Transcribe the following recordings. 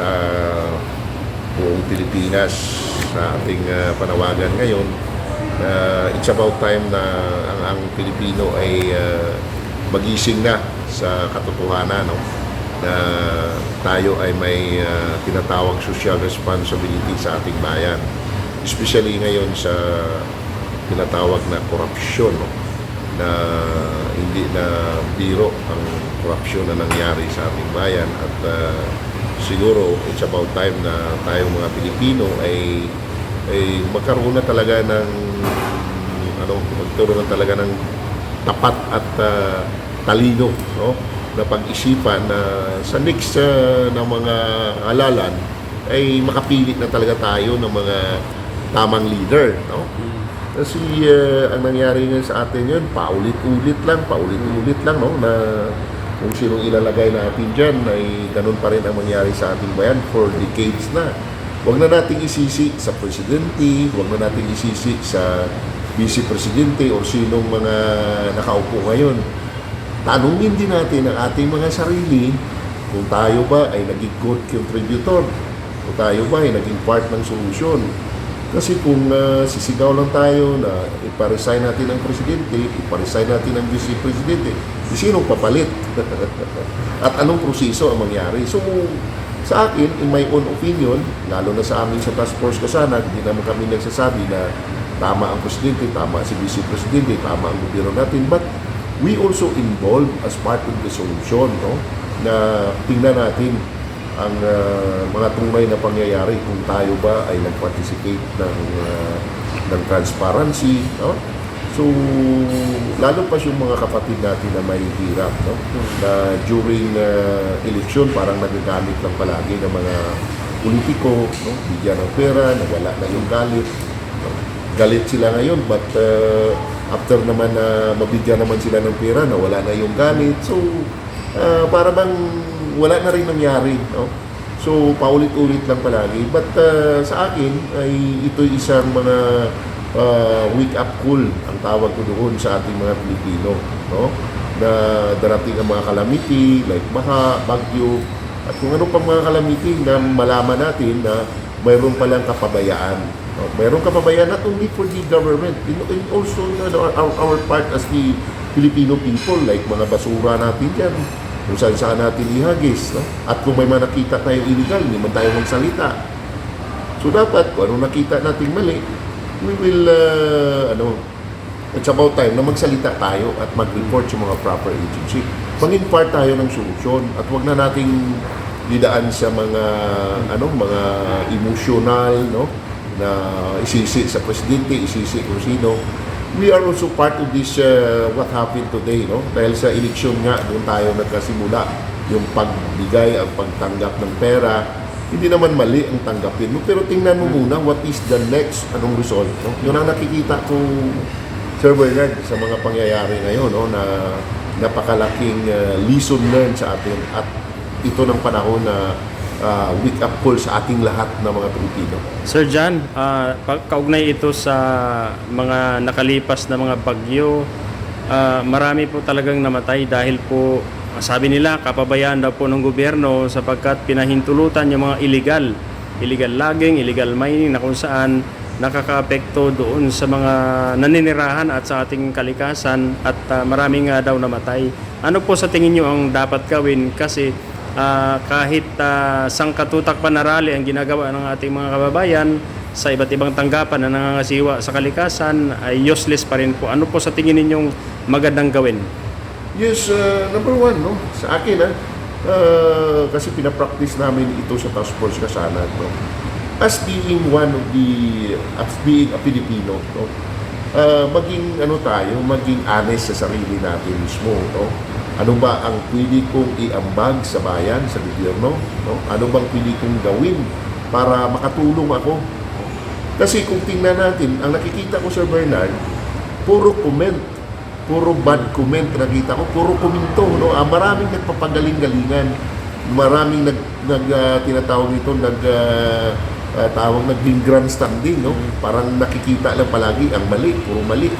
sa buong Pilipinas sa ating ah, panawagan ngayon. Uh, it's about time na ang, ang Pilipino ay ah, magising na sa katotohanan no? na tayo ay may ah, tinatawag social responsibility sa ating bayan. Especially ngayon sa tinatawag na korupsyon no? na hindi na biro ang korupsyon na nangyari sa ating bayan at ah, siguro it's about time na tayong mga Pilipino ay ay magkaroon na talaga ng ano magkaroon na talaga ng tapat at ah, talino no? Na pag-isipan na sa next ah, na mga halalan ay makapili na talaga tayo ng mga tamang leader no? Kasi ah, ang nangyari ngayon sa atin yun, paulit-ulit lang, paulit-ulit lang, no, na kung sinong ilalagay natin dyan, ay ganun pa rin ang mangyari sa ating bayan for decades na. Huwag na nating isisi sa presidente, huwag na nating isisi sa vice presidente o sinong mga nakaupo ngayon. Tanungin din natin ang ating mga sarili kung tayo ba ay naging good contributor, kung tayo ba ay naging part ng solusyon. Kasi kung ah, sisigaw lang tayo na iparesign natin ang presidente, iparesign natin ang vice presidente, sinong papalit? At anong proseso ang mangyari? So, sa akin, in my own opinion, lalo na sa amin sa task force kasanag, hindi naman kami nagsasabi na tama ang presidente, tama si vice presidente, tama ang gobyerno natin, but we also involved as part of the solution, no? na tingnan natin ang ah, mga tunay na pangyayari kung tayo ba ay nag-participate ng, ah, ng transparency. No? So, lalo pa yung mga kapatid natin na may hirap, no? na during ah, election parang nagagamit lang palagi ng mga politiko, no? bigyan ng pera, nawala na yung galit. No? Galit sila ngayon, but ah, after naman na mabigyan naman sila ng pera, nawala na yung galit. So, ah, para bang wala na rin nangyari. No? So, paulit-ulit lang palagi. But ah, sa akin, ay ito isang mga ah, wake-up call ang tawag ko doon sa ating mga Pilipino. No? Na darating ang mga calamity, like baha, bagyo, at kung ano pang mga calamity na malaman natin na mayroon palang kapabayaan. No? Mayroong kapabayaan not only for the government, and also you know, our, our part as the Filipino people, like mga basura natin dyan, kung saan saan natin ihagis. No? At kung may mga nakita tayong illegal, hindi man tayo magsalita. So dapat, kung ano nakita nating mali, we will, uh, ano, it's about time na magsalita tayo at mag-report sa mga proper agency. Maging part tayo ng solusyon at wag na nating didaan sa mga ano mga emotional no na isisi sa presidente, isisi kung sino. We are also part of this uh, what happened today no? Dahil sa eleksyon nga doon tayo nagkasimula. Yung pagbigay ang pagtanggap ng pera hindi naman mali ang tanggapin mo. Pero tingnan mo muna what is the next anong result no? Yun ang nakikita ko Sir Bernard sa mga pangyayari ngayon no? Na napakalaking uh, lesson learned sa atin. At ito ng panahon na uh, wake up call sa ating lahat ng mga Pilipino. Sir John, ah, pag- kaugnay ito sa mga nakalipas na mga bagyo, ah, marami po talagang namatay dahil po sabi nila kapabayaan daw po ng gobyerno sapagkat pinahintulutan yung mga illegal, illegal logging, illegal mining na kung saan nakakaapekto doon sa mga naninirahan at sa ating kalikasan at ah, maraming nga daw namatay. Ano po sa tingin nyo ang dapat gawin kasi Ah, kahit uh, sangkatutak pa na rally ang ginagawa ng ating mga kababayan sa iba't ibang tanggapan na nangangasiwa sa kalikasan ay useless pa rin po. Ano po sa tingin ninyong magandang gawin? Yes, uh, number one, no? Sa akin, ah, uh, kasi pinapractice namin ito sa Task Force Kasanag, no? As being one of the, as being a Filipino, no? Uh, maging ano tayo, maging honest sa sarili natin mismo, no? Ano ba ang pwede kong iambag sa bayan, sa gobyerno? No? Ano bang pwede kong gawin para makatulong ako? Kasi kung tingnan natin, ang nakikita ko, Sir Bernard, puro comment puro bad comment nakita ko, puro kuminto, no? Ah, maraming nagpapagaling-galingan. Maraming nag, nag ah, tinatawag nito, nag ah, ah, tawag naging grandstanding, no? Parang nakikita lang palagi ang mali, puro mali.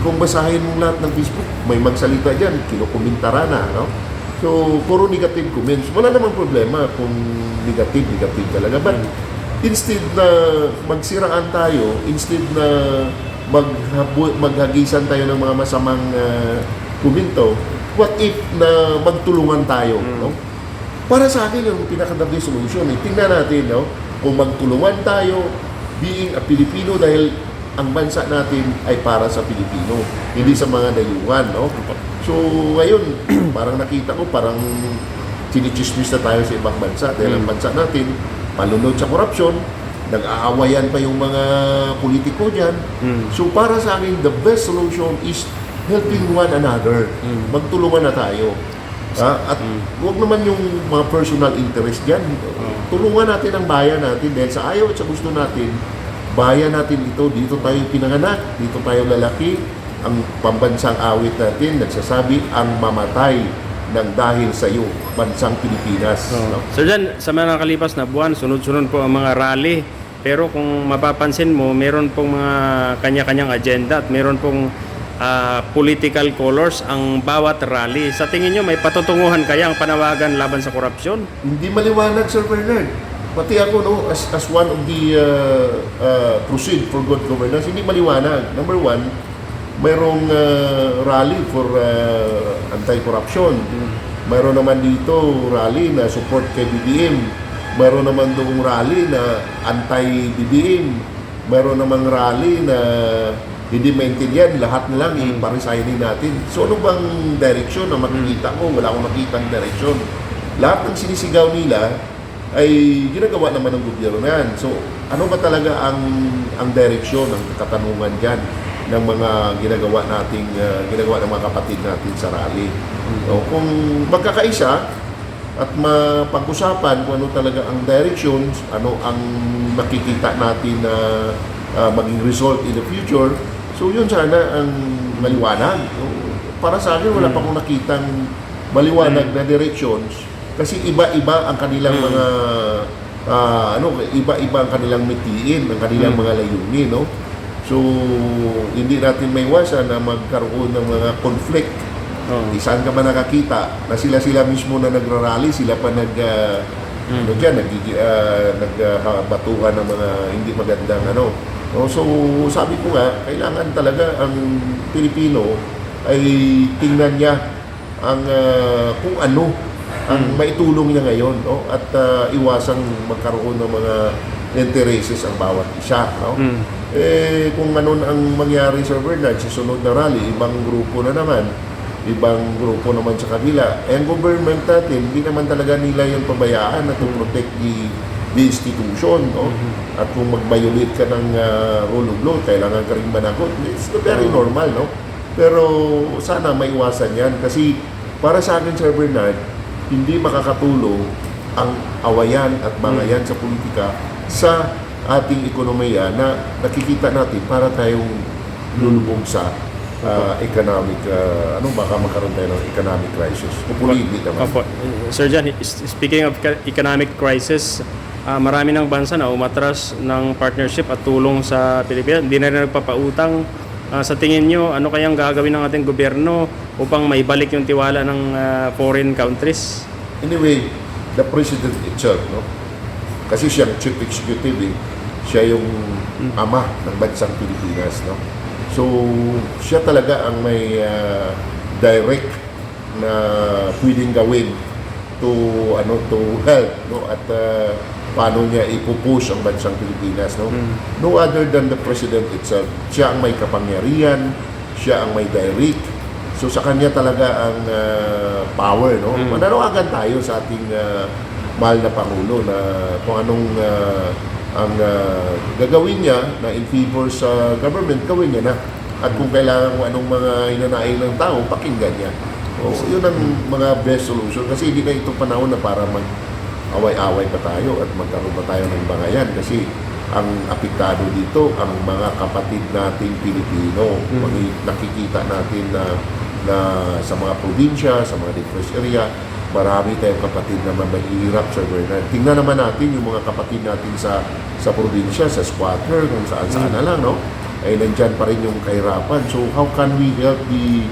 Kung basahin mo lahat ng Facebook, may magsalita diyan, kinukumentara na, no? So, puro negative comments. Wala namang problema kung negative, negative talaga. But instead na magsiraan tayo, instead na maghabu- maghagisan tayo ng mga masamang uh, komento, what if na magtulungan tayo? No? Para sa akin, yung pinaka-the best solution, eh. tingnan natin, no? kung magtulungan tayo, being a Pilipino dahil ang bansa natin ay para sa Pilipino, hindi sa mga dayuhan. No? So, ngayon, parang nakita ko, parang chinichismis na tayo sa ibang bansa dahil ang bansa natin, palunod sa korupsyon, nag-aawayan pa yung mga politiko dyan. Mm. So, para sa akin, the best solution is helping one another. Magtulungan na tayo. Ha? At huwag naman yung mga personal interest dyan. Tulungan natin ang bayan natin dahil sa ayaw at sa gusto natin, bayan natin ito, dito tayo pinanganak, dito tayo lalaki. Ang pambansang awit natin, nagsasabi, ang mamatay ng dahil sa iyo, bansang Pilipinas. Oo. No? So dyan, sa mga nakalipas na buwan, sunod-sunod po ang mga rally. Pero kung mapapansin mo, meron pong mga kanya-kanyang agenda at meron pong ah, political colors ang bawat rally. Sa tingin nyo, may patutunguhan kaya ang panawagan laban sa korupsyon? Hindi maliwanag, Sir Bernard. Pati ako, no, as, as one of the uh, uh, Crusade for Good Governance, hindi maliwanag. Number one, mayroong uh, rally for uh, anti-corruption. Mayroon naman dito rally na support kay BBM. Mayroon naman doong rally na anti-BBM. Mayroon namang rally na hindi maintindihan, lahat na lang i-resignin natin. So ano bang direction na makikita ko? Wala akong makitang direction. Lahat ng sinisigaw nila ay ginagawa naman ng gobyerno yan. So ano ba talaga ang ang direction, ang katanungan dyan ng mga ginagawa nating uh, ginagawa ng mga kapatid natin sa rally. So, kung magkakaisa at mapag-usapan kung ano talaga ang directions, ano ang makikita natin na uh, maging result in the future, so yun sana ang maliwanag. So, para sa akin, wala pa akong nakitang maliwanag na directions kasi iba-iba ang kanilang Mm. mga ah, ano, iba-iba ang kanilang mitiin, ang kanilang Mm. mga layunin, no? So, hindi natin may iwasan na magkaroon ng mga conflict Oo. Di saan ka ba nakakita na sila-sila mismo na nagrarally, sila pa nag uh, Mm. ano dyan, nag, uh, nagbatuhan ng mga hindi magandang ano. No, so sabi ko nga, kailangan talaga ang Pilipino ay tingnan niya ang ah, kung ano ang Mm. maitulong niya ngayon no? at ah, iwasang magkaroon ng mga intereses ang bawat isa. No? Mm. Eh, kung ano ang mangyari sa Bernard, sa sunod na rally, ibang grupo na naman, ibang grupo naman sa kabila. Ang government natin, hindi naman talaga nila yung pabayaan na to protect the, the institution. No? At kung mag-violate ka ng ah, rule of law, kailangan ka rin managot. It's very normal, no? Pero sana maiwasan yan kasi para sa akin, Sir Bernard, hindi makakatulong ang awayan at bangayan sa politika sa ating ekonomiya na nakikita natin para tayong lulubog sa ah, economic, ah, ano baka magkaroon tayo ng economic crisis. Hopefully, hindi naman. Opo. Sir Jan, is- speaking of economic crisis, ah, marami ng bansa na umatras ng partnership at tulong sa Pilipinas. Hindi na rin nagpapautang. Ah, sa tingin nyo, ano kayang gagawin ng ating gobyerno upang maibalik yung tiwala ng ah, foreign countries? Anyway, the president itself, no? Kasi siya ang chief executive, eh. Siya yung ama ng bansang Pilipinas, no? So, siya talaga ang may ah, direct na pwedeng gawin to ano to help no? At ah, paano niya ipupush ang bansang Pilipinas no? No other than the president itself. Siya ang may kapangyarihan siya ang may direct. So sa kanya talaga ang ah, power no? Mm. mananawagan tayo sa ating ah, mahal na pangulo na kung anong ah, ang ah, gagawin niya na in favor sa government gawin niya na. At kung kailangan kung anong mga hinanaing ng tao pakinggan niya o yun ang mga best solution kasi hindi na ito panahon na para mag away-away pa tayo at magkaroon pa tayo ng bangayan kasi ang apektado dito ang mga kapatid nating Pilipino. Mga nakikita natin na na sa mga probinsya, sa mga depressed area, marami tayong kapatid na mahihirap sa Bernard. Tingnan naman natin yung mga kapatid natin sa sa probinsya, sa squatter, kung saan-saan na lang, no? Ay nandyan pa rin yung kahirapan. So how can we help the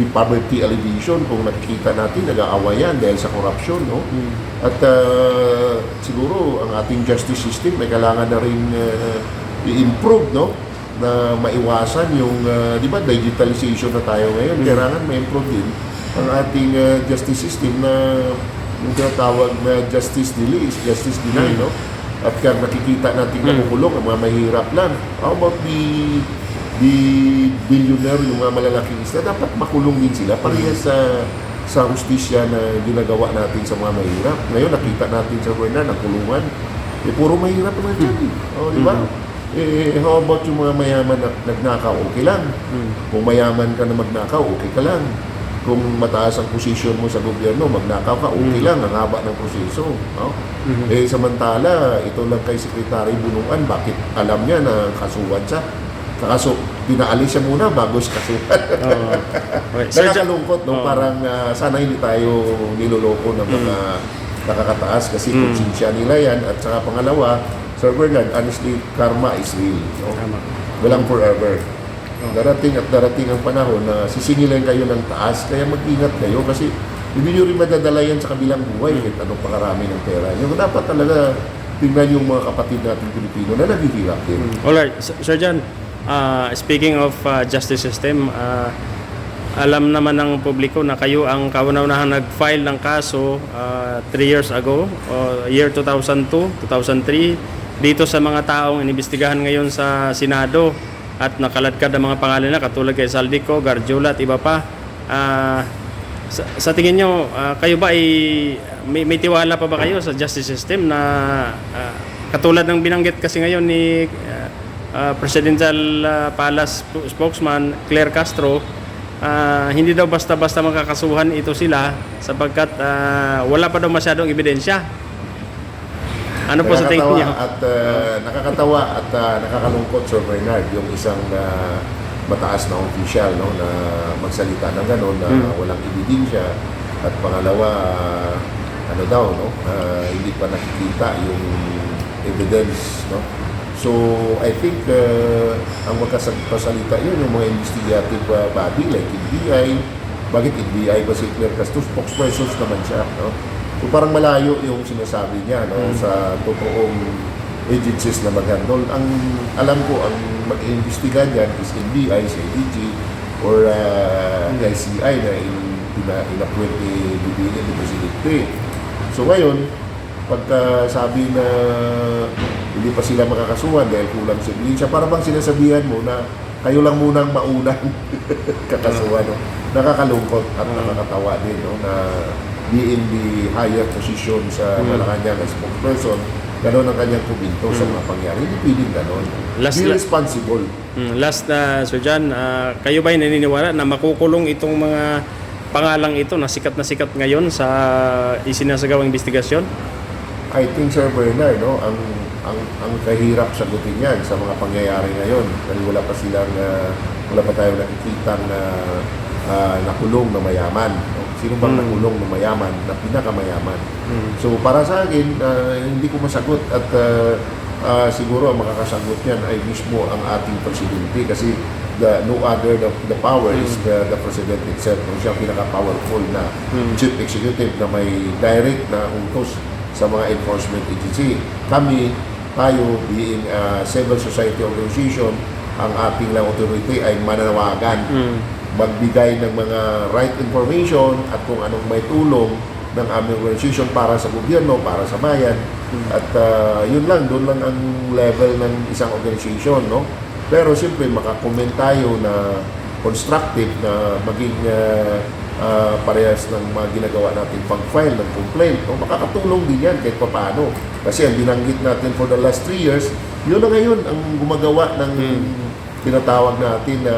the poverty alleviation kung nakikita natin nag-aawayan dahil sa corruption no? At ah, siguro ang ating justice system may kailangan na rin ah, i-improve no? Na maiwasan yung ah, di ba digitalization na tayo ngayon. Kailangan ma-improve din ang ating ah, justice system na yung tinatawag na justice delay is justice deny no? At kaya nakikita natin nakukulong ang mga mahirap lang. How about the the billionaire, yung mga malalaking isla, dapat makulong din sila parehas sa sa hustisya na ginagawa natin sa mga mahirap. Ngayon, nakita natin sa Bernard, ang kulungan. Eh, puro mahirap naman dyan. eh. Oh, di ba? Eh, how about yung mga mayaman na nagnakaw? Okay lang. Kung mayaman ka na magnakaw, okay ka lang. Kung mataas ang posisyon mo sa gobyerno, magnakaw ka, okay lang. Ang haba ng proseso. No? Eh, samantala, ito lang kay Secretary Bunungan, bakit alam niya na kasuhan siya? Kaso, pinaalis siya muna bago siya kasuhan. Oo. Jan- Nakakalungkot, no? Oo. Parang ah, sana hindi tayo niloloko ng mga nakakataas kasi Mm. konsensya nila yan. At saka pangalawa, Sir Bernard, honestly, karma is real. No? Tama. Walang forever. Darating at darating ang panahon na sisingilin kayo ng taas, kaya mag-ingat kayo kasi hindi nyo rin madadala yan sa kabilang buhay kahit anong pakarami ng pera nyo. Dapat talaga tingnan yung mga kapatid natin Pilipino na naghihirap din. Alright, S- Sir John, uh, speaking of uh, justice system, uh, alam naman ng publiko na kayo ang kauna-unahan nag-file ng kaso 3 years ago, o year 2002, 2003, dito sa mga taong inimbestigahan ngayon sa Senado at nakaladkad ang mga pangalan na katulad kay Saldico, Garjola at iba pa. Ah, sa, sa tingin nyo, ah, kayo ba ay may, may tiwala pa ba kayo sa justice system na ah, katulad ng binanggit kasi ngayon ni ah, Presidential ah, Palace spokesman Claire Castro, ah, hindi daw basta-basta makakasuhan ito sila sapagkat ah, wala pa daw masyadong ebidensya. Ano po sa tingin niyo? At uh, nakakatawa at uh, nakakalungkot Sir Bernard yung isang uh, mataas na official no na magsalita ng gano'n na Hmm. walang ebidensya at pangalawa uh, ano daw no uh, hindi pa nakikita yung evidence no So I think uh, ang magkasalita yun yung mga investigative uh, body like NBI bakit NBI ba si Claire Castro spokespersons naman siya no? So parang malayo yung sinasabi niya no, sa totoong agencies na mag-handle. Ang alam ko, ang mag-iimbestiga dyan is NBI, CIDG, or uh, ICI na in, ina, inapwede ni BBM ni Presidente. So ngayon, pagka sabi na hindi pa sila makakasuhan dahil kulang sa ebidensya, para bang sinasabihan mo na kayo lang munang maunang kakasuhan. No? Nakakalungkot at nakakatawa din no? na being the higher position sa Malacanang as spokesperson, gano'n ang kanyang kuminto sa mga pangyari. Hindi pwedeng gano'n. Last- Be responsible. Mm, last na Sir John, ah, kayo ba ay naniniwala na makukulong itong mga pangalang ito na sikat na sikat ngayon sa isinasagawang investigasyon? I think Sir Bernard, no, ang ang ang kahirap sagutin yan sa mga pangyayari ngayon dahil wala pa silang ah, wala pa tayong nakikita na ah, nakulong na mayaman. No? Sino bang Mm. nakulong na mayaman, na pinakamayaman? So para sa akin, ah, hindi ko masagot at ah, ah, siguro ang makakasagot yan ay mismo ang ating presidente kasi the no other the, the power is the, the president itself. No? Siya pinaka-powerful na chief executive na may direct na utos sa mga enforcement agency. Kami, tayo being a civil society organization, ang ating lang authority ay mananawagan magbigay ng mga right information at kung anong may tulong ng aming organization para sa gobyerno, para sa bayan. At ah, yun lang, doon lang ang level ng isang organization, no? Pero siyempre, makakomment tayo na constructive na maging ah, ah, parehas ng mga ginagawa natin pag-file ng complaint. No? Makakatulong din yan kahit paano. Kasi ang binanggit natin for the last three years, yun na ngayon ang gumagawa ng tinatawag natin na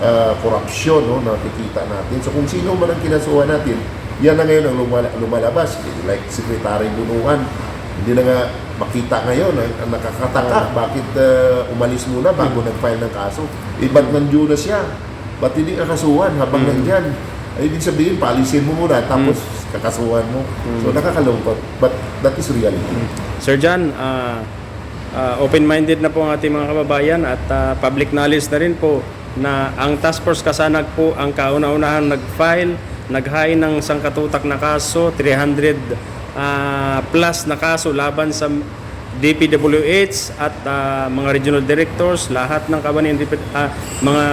uh, korupsyon no, nakikita natin. So kung sino man ang kinasuhan natin, yan na ngayon ang lumala- lumalabas. Like Secretary Bunuan, hindi na nga makita ngayon. Ang, ang nakakataka, bakit uh, umalis muna bago nag-file ng kaso? Eh, ba't nandiyo na siya? Ba't hindi kakasuhan habang nandyan? Ay, ibig sabihin, paalisin mo muna, tapos kakasuhan mo. So, nakakalungkot. But that is reality. Sir John, ah, ah, open-minded na po ang ating mga kababayan at ah, public knowledge na rin po na ang Task Force Kasanag po ang kauna-unahan nag-file, nag-high ng sangkatutak na kaso, 300 ah, plus na kaso laban sa DPWH at ah, mga regional directors, lahat ng kabanin ah, mga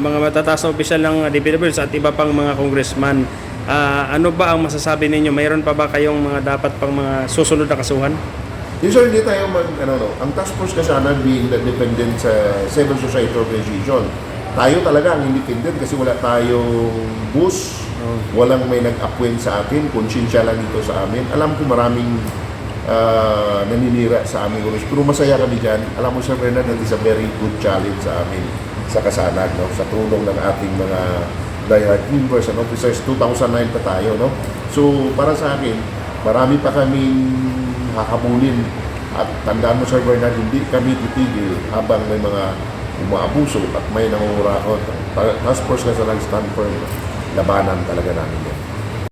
mga matataas na opisyal ng DPWH at iba pang mga congressman. Ah, ano ba ang masasabi ninyo? Mayroon pa ba kayong mga dapat pang mga susunod na kasuhan? Usually hindi tayo mag, ano, no, ang task force kasi na being dependent sa civil society organization. Tayo talaga ang independent kasi wala tayong boss, walang may nag-appoint sa atin, konsensya lang dito sa amin. Alam ko maraming ah, naninira sa aming oras, pero masaya kami dyan. Alam mo, Sir Bernard, that is a very good challenge sa amin sa kasanag, no? sa tulong ng ating mga diehard members and officers. 2009 pa tayo. No? So, para sa akin, marami pa kaming hahabulin at tandaan mo Sir Bernard, hindi kami titigil habang may mga umaabuso at may nangungurakot. Ta- Task force na sa stand firm, labanan talaga namin yan.